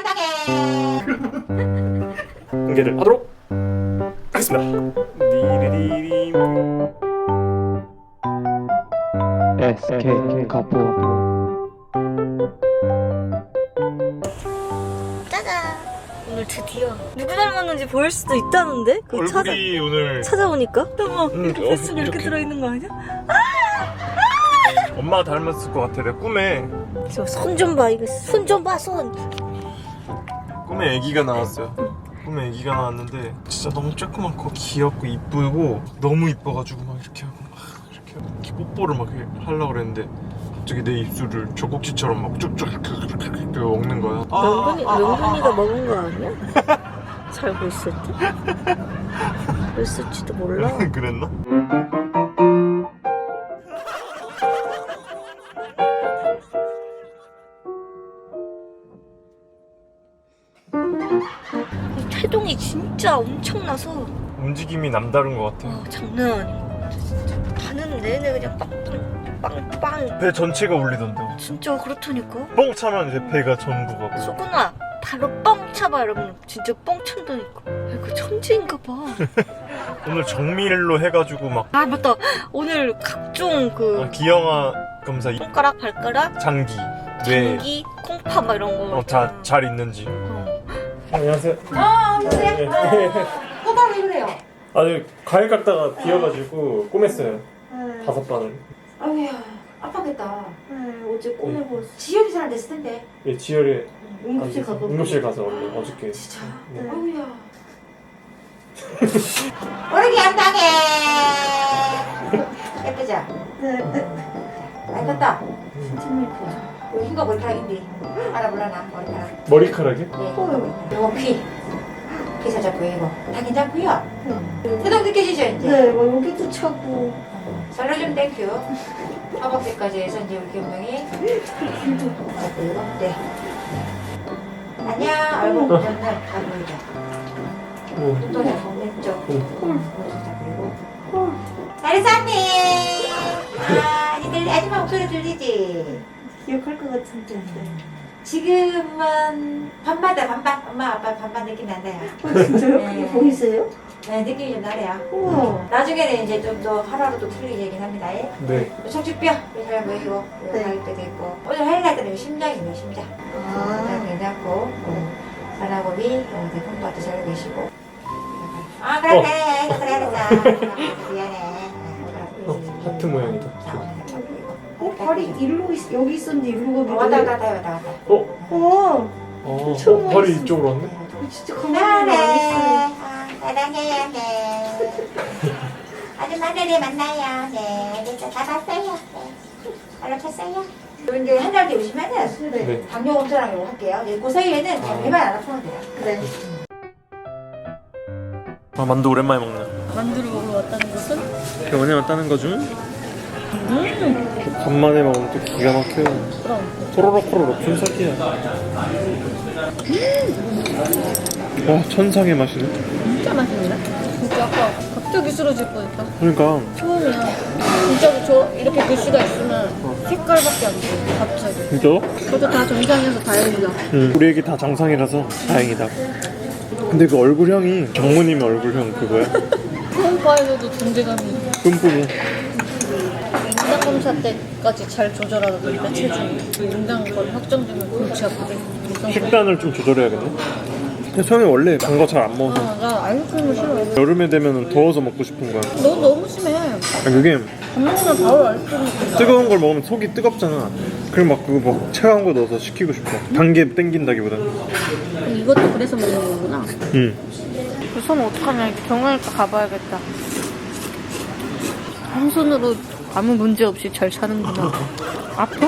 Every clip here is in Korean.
안 당해. 공개를 하도록 하겠습니다. SK 가포 짜잔. 오늘 드디어 누구 닮았는지 보일 수도 있다는데? 그 찾아 얼굴이 오늘 찾아보니까 어머 음, 이렇게 어, 뱃속에 이렇게 이렇게. 들어있는 거 아니야? 엄마 닮았을 것 같아. 내 꿈에 저 손 좀 봐 이거 손 좀 봐 손. 꿈에 아기가 나왔어요. 꿈에 아기가 나왔는데 진짜 너무 조그맣고 귀엽고 이쁘고 너무 이뻐가지고 막 이렇게 하고 막 이렇게, 하고 이렇게 뽀뽀를 막 해- 하려고 그랬는데 갑자기 내 입술을 젖꼭지처럼 막 쭉쭉 이렇게 먹는 거야. 명근이 명근이가 먹은 거 아니야? 살고 있을 때? 그랬을지도 몰라. 그랬나? 엄청나서 움직임이 남다른 것 같아. 와, 장난 아닌 것 같아 진짜. 가는 내내 그냥 빵빵빵빵. 배 전체가 울리던데. 진짜 그렇다니까. 뻥 차면 이제 배가 전부가. 보여. 소근아 바로 뻥 차봐 여러분 진짜 뻥 찬다니까 이거 천재인가 봐아 오늘 정밀로 해가지고 막 아, 맞다 오늘 각종 그 어, 기형아 검사 손가락 발가락 장기 뇌 장기 콩팥 막 이런 거 어, 다, 잘 있는지 어. 안녕하세요 아, 그래? 꼬박 왜 그래요? 아니 과일 깎다가 비어가지고 꼬맸어요 다섯 반을 아우야, 아팠겠다. 네, 어제 꿈에 보았어 지혈이 잘 안 됐을 텐데. 예, 지혈에 응급실 가서 응급실 가서 원래 어저께 진짜. 네. 아우야. 모르게 안 당해. 예쁘죠? 많이 컸다. 진짜 예뻐 여기가 머리카락인데. 알아볼라나, 머리카락. 머리카락이? 네. 요거 피. 피 살짝 보이고. 다 괜찮고요. 해동 느껴지죠, 이제? 네뭐 여기도 차고 살로 좀 땡큐. 허벅지까지 해서 이제 우리 경명이. 그리고, 네. 안녕. 얼굴 보면은 다 보이죠? 오. 눈도 잘 보면 쪽. 응. 그리고. 나리사님! 아, 니들 아줌마 목소리 들리지? 기억할 것 같은데 지금은 밤마다 반반. 엄마, 아빠 반반 느낌 난다요. 진짜요? 네. 보이세요? 네, 느낌이 좀 나래요. 우와 나중에는 이제 좀 더 하루하루 또 틀리긴 합니다. 예? 네 척추뼈 잘 보이고 네. 가격대도 있고 오늘 하이라이트는 심장이네요 심장 아 심장 괜찮고 바라고비 대품바도 잘 계시고 아 그래 어. 그래 그래 알았어 미안해 어, 하트 모양이다 어, 발이 일로 있, 여기 있었는데 일로 가기도 왔다 해. 갔다 해, 왔다 갔다 어? 어 어, 처음 어 발이 알았어. 이쪽으로 왔네? 진짜 가만히 안 있어요 그래 아, 사랑해야 돼 아줌마 들이 만나요 네 진짜 다 봤어요 네 알아챘어요 이제 한 달 뒤에 오시면은 네 당뇨 검사랑 이거 할게요 네, 그 사이에는 아. 배만 안 아프면 돼요 그래 아, 만두 오랜만에 먹네 만두를 먹으러 왔다는 것은? 병원에 왔다는 거죠? 음 간만에 먹으면 또 기가 막혀요 그럼 토로록 토로록 춘석이야 와 천상의 맛이네 진짜 맛있네. 진짜 아까 갑자기 쓰러질 뻔했다. 그러니까 처음이야. 진짜로 저 이렇게 글씨가 있으면 색깔밖에 안 보여. 갑자기. 진짜? 저도 다 정상이어서 다행이다. 응. 우리 애기 다 정상이라서 다행이다. 근데 그 얼굴형이 정모님 얼굴형 그거야? 초음파에서도 존재감이. 뿜뿜이. 인당 검사 때까지 잘 조절하던데 체중. 인당 거리 확정되면 골치 아프대. 식단을 좀 조절해야겠네. 근데 처음에 원래 단 거 잘 안 먹어서 아, 나 아이스크림을 싫어해. 여름에 되면 더워서 먹고 싶은 거야. 너 너무 심해. 아, 그게 밥 먹으면 바로 아이스크림. 뜨거운 걸 먹으면 속이 뜨겁잖아. 그럼 막 그거 막 차가운 거 넣어서 식히고 싶어. 단게 땡긴다기보다. 그럼 이것도 그래서 먹는 거구나. 응. 그손 어떡하냐. 병원일까 가봐야겠다. 한 손으로 아무 문제 없이 잘 차는구나. 아파?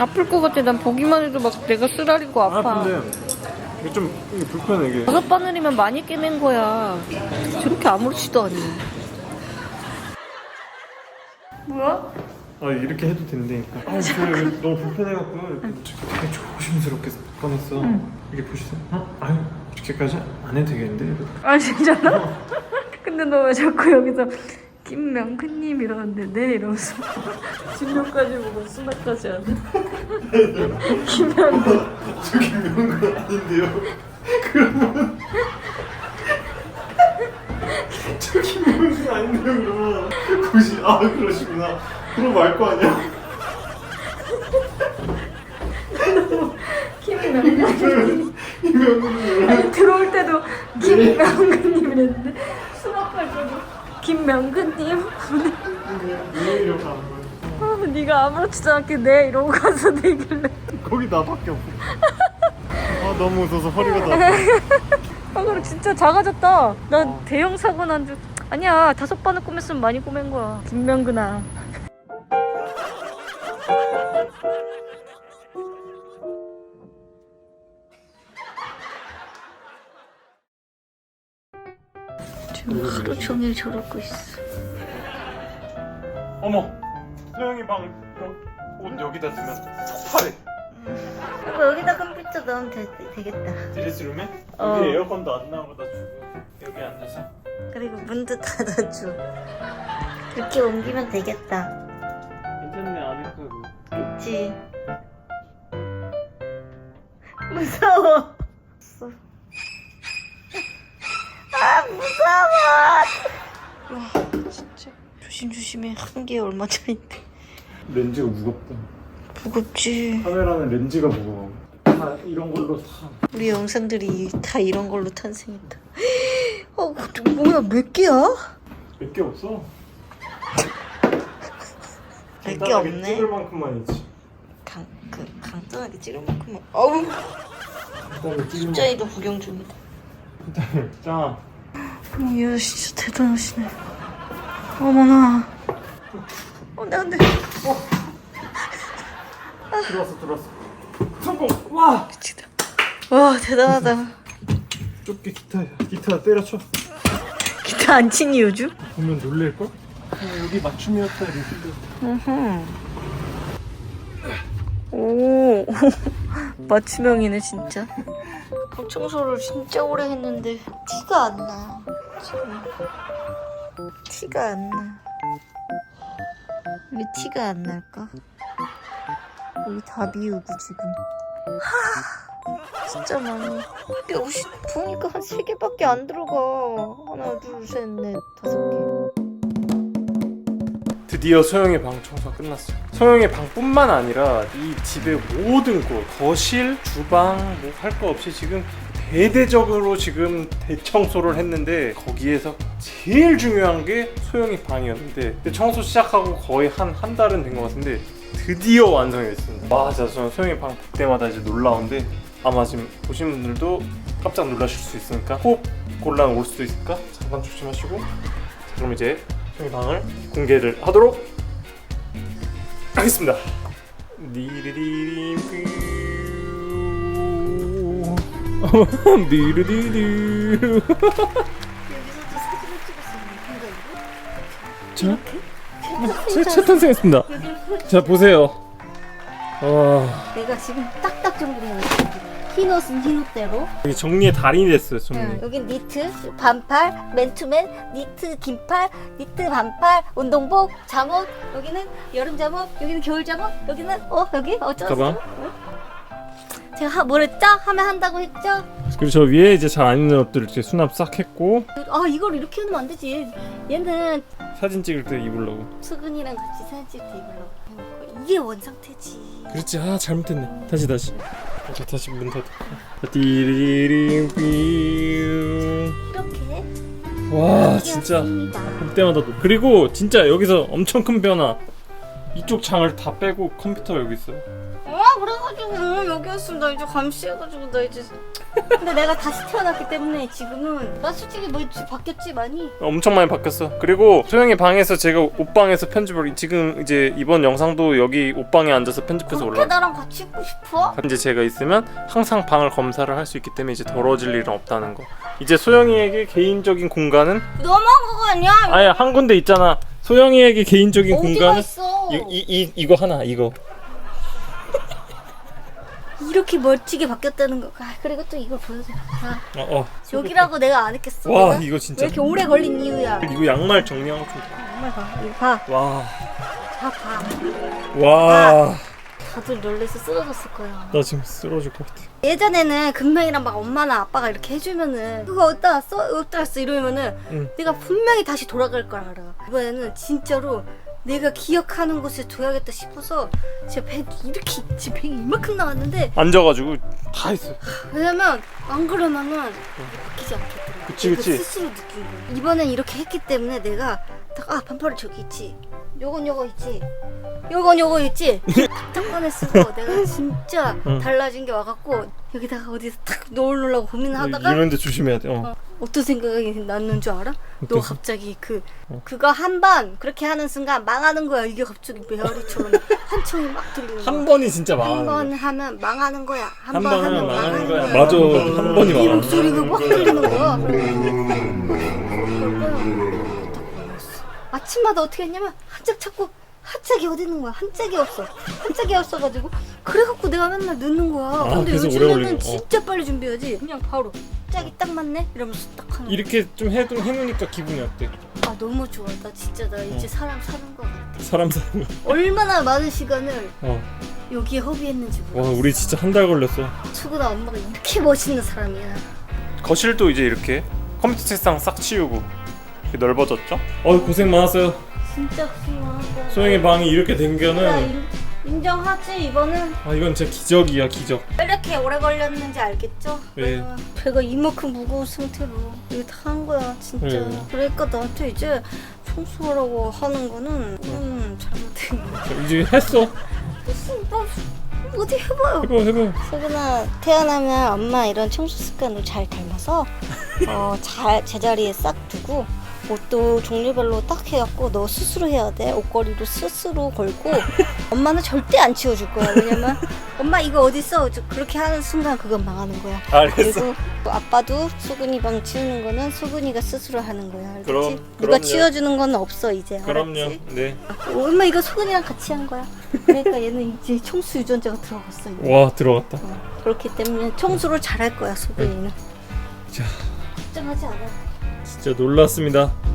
아플 것 같아. 난 보기만 해도 막 내가 쓰라리고 아파. 아 근데 이게 좀 이게 불편해 이게. 다섯 바늘이면 많이 깨맨 거야. 저렇게 아무렇지도 않네. 뭐야? 아 이렇게 해도 된다니까. 아 이거 너무 불편해갖고 이렇게 되게 조심스럽게 꺼냈어. 이게 보시세요? 어? 아유 이렇게까지 안 해도 되겠는데? 아 진짜로? 근데 너 왜 자꾸 여기서 김명근님 이러는데 네 이러면서 진료까지 보고 수납까지 하네. 김명근. 저기 명건 아닌데요. 그러면 저기 명건 아닌데요. 그러면 굳이 아 그러시구나. 그럼 말 거 아니야. 김명근. 이 명건은 왜? 들어올 때도 김명근님 이랬는데 수납할 때도 김명근님. 왜 이렇게 하는 거야? 아, 네가 아무렇지도 않게 네 이러고 가서 내길래. 거기 나밖에 없어. 아 너무 웃어서 허리가 나. 아 그래 진짜 작아졌다. 난 대형 사고 난 줄. 아니야 다섯 번을 꼬맸으면 많이 꼬맨 거야. 김명근아. 지금 하루 종일 저러고 있어. 어머, 소영이 방옷 여기다 두면 폭발해. 이거 여기다 컴퓨터 넣으면 되, 되겠다. 드레스룸에? 어. 여기 에어컨도 안 나오다 주고 여기 앉아서. 그리고 문도 닫아줘. 그렇게 옮기면 되겠다. 조심조심해 한 개 얼마 차인데. 렌즈가 무겁다. 무겁지. 카메라는 렌즈가 무거워. 다 이런 걸로 다. 우리 영상들이 다 이런 걸로 탄생했다. 어 뭐야 몇 개야? 몇 개 없어. 몇 개 없네. 찍을 만큼만 있지. 강, 그, 강단하게 찍을 만큼만. 어우 진짜이도 구경 중이다. 만큼. 짱아. 이야 진짜 대단하시네. 어머나. 어, 나 근데 들어왔어 들어왔어. 성공. 와. 진짜. 와 대단하다. 좁게 기타야. 기타 때려쳐. 기타 안 치니 요즘? 보면 놀랄 걸? 여기 맞춤이었다 리필도. 으흠. 오 맞춤형이네 진짜. 방 청소를 진짜 오래 했는데 티가 안 나. 지금 티가 안 나. 왜 티가 안 날까? 여기 다 비우고 지금. 하 진짜 많이. 이게 옷이 보니까 한 세 개밖에 안 들어가. 하나, 둘, 셋, 넷, 다섯 개. 드디어 소영의 방 청소가 끝났어요. 소영의 방뿐만 아니라 이 집의 모든 곳, 거실, 주방 뭐 할 거 없이 지금 대대적으로 지금 대청소를 했는데 거기에서 제일 중요한 게 소영이 방이었는데 청소 시작하고 거의 한 한 달은 된 것 같은데 드디어 완성이 됐습니다. 와, 진짜 저는 소영이 방 볼 때마다 이제 놀라운데 아마 지금 보신 분들도 깜짝 놀라실 수 있으니까 호흡 곤란 올 수도 있으니까 잠깐 조심하시고 그럼 이제 소영이 방을 공개를 하도록 하겠습니다. 디리디림뿌 디리디리 자, 제, 첫 탄생했습니다. 자 보세요. 와 내가 지금 딱딱 정리해놨어. 흰 옷은 흰 옷대로. 여기 정리의 달인이 됐어요 응, 정리. 여긴 니트, 반팔, 맨투맨, 니트, 긴팔, 니트, 반팔, 운동복, 잠옷. 여기는 여름 잠옷, 여기는 겨울 잠옷, 여기는 어 여기 어쩌 가방. 제가 하, 뭐랬죠? 하면 한다고 했죠? 그리고 저 위에 이제 잘안 입는 옷들 이렇게 수납 싹 했고 아 이걸 이렇게 하면 안 되지. 얘는 사진 찍을 때 입으려고. 수근이랑 같이 사진 찍을 때 입으려고 이게 원상태지. 그렇지 아 잘못했네 다시 다시 자 다시 문 닫아 디리링 이렇게 와 진짜. 볼 때마다 또 그리고 진짜 여기서 엄청 큰 변화 이쪽 창을 다 빼고 컴퓨터가 여기 있어요 아 그래가지고 여기 왔으면 나 이제 감시해가지고 나 이제 근데 내가 다시 태어났기 때문에 지금은 나 솔직히 뭐 바뀌었지 많이 엄청 많이 바뀌었어 그리고 소영이 방에서 제가 옷방에서 편집을 지금 이제 이번 영상도 여기 옷방에 앉아서 편집해서 그렇게 올라 나랑 같이 있고 싶어? 이제 제가 있으면 항상 방을 검사를 할 수 있기 때문에 이제 더러워질 일은 없다는 거 이제 소영이에게 개인적인 공간은 너무한 거 아니야? 아예 한 군데 있잖아 소영이에게 개인적인 어디가 공간은 있어? 이, 이, 이, 이거 하나 이거 이렇게 멋지게 바뀌었다는 거 아, 그리고 또 이걸 보여줘 아, 어, 어. 여기라고 내가 안 했겠어 와 내가? 이거 왜 진짜 이렇게 오래 걸린 이유야 이거 양말 정리하고 좀 정말 봐. 이거 봐. 와. 다 봐. 와. 다들 놀래서 쓰러졌을 거야. 나 지금 쓰러질 것 같아. 예전에는 금명이랑 막 엄마나 아빠가 이렇게 해주면은 그거 어디다 왔어? 어디다 왔어? 이러면은 응. 내가 분명히 다시 돌아갈 걸 알아. 이번에는 진짜로 내가 기억하는 곳에 둬야겠다 싶어서 진짜 배 이렇게 지 배가 이만큼 나왔는데 앉아가지고 다 했어. 왜냐면 안 그러면은 이게 바뀌지 않겠더라고. 그치, 내가 그치. 스스로 거야. 이번엔 이렇게 했기 때문에 내가 딱 아 반팔이 저기 있지. 요건 요거 있지. 요건 요거 있지. 탁탁 꺼내 쓰고 내가 진짜 응. 달라진 게 와갖고 여기다가 어디서 탁 놓으려고 고민하다가 이런데 조심해야 돼. 어. 어떤 생각이 났는 줄 알아? 너 어떤 갑자기 그 어. 그거 한 번 그렇게 하는 순간 망하는 거야. 이게 갑자기 메아리처럼 한 청이 막 들리는 거야. 한 번이 진짜 한 망하는 번 거야. 하면 망하는 거야. 한한번번 하면 하면 망하는 망하는 거야. 거야. 맞아. 한 번이 이 망하는 거야. 목소리가 막 들리는 거야. 딱. 아침마다 어떻게 했냐면 한짝 찾고 한 짝이 어디 있는 거야? 한 짝이 없어. 한 짝이 없어가지고 그래갖고 내가 맨날 늦는 거야. 아, 근데 그래서 오래 요즘에는 걸리는 거. 진짜 빨리 준비하지. 그냥 바로 짝이 딱 맞네 이러면서 딱 하는. 거야. 이렇게 좀 해, 해놓으니까 기분이 어때? 아 너무 좋아. 나 진짜 나 이제 어. 사람 사는 거 같아. 사람 사는 거. 얼마나 많은 시간을 어. 여기에 허비했는지 몰라. 와 우리 진짜 한 달 걸렸어. 수구나 엄마가 이렇게 멋있는 사람이야. 거실도 이제 이렇게 컴퓨터 책상 싹 치우고 이렇게 넓어졌죠? 어 고생 많았어요. 진짜 고마워. 소영이 방이 이렇게 된나 거는 인- 인정하지 이거는 아 이건 진짜 기적이야 기적. 왜 이렇게 오래 걸렸는지 알겠죠? 네. 내가 배가 이만큼 무거운 상태로 이거 다 한 거야 진짜 네. 그러니까 나한테 이제 청소하라고 하는 거는 음, 잘못된 거야 자, 이제 했어. 무슨 뭐 어디 해봐요 해봐 해봐. 소근아 태어나면 엄마 이런 청소 습관을 잘 닮아서 어, 잘 제자리에 싹 두고 옷도 종류별로 딱 해갖고 너 스스로 해야 돼 옷걸이도 스스로 걸고 엄마는 절대 안 치워줄 거야 왜냐면 엄마 이거 어디 있어 그렇게 하는 순간 그건 망하는 거야 알겠어. 그리고 또 아빠도 수근이 방 치우는 거는 수근이가 스스로 하는 거야 알겠지? 그럼, 누가 그럼요. 치워주는 건 없어 이제 그럼요. 알았지? 네. 어, 엄마 이거 수근이랑 같이 한 거야 그러니까 얘는 이제 청소 유전자가 들어갔어 이제. 와 들어갔다. 어, 그렇기 때문에 청소를 잘할 거야 소근이는 자 걱정하지 않아 진짜 놀랐습니다.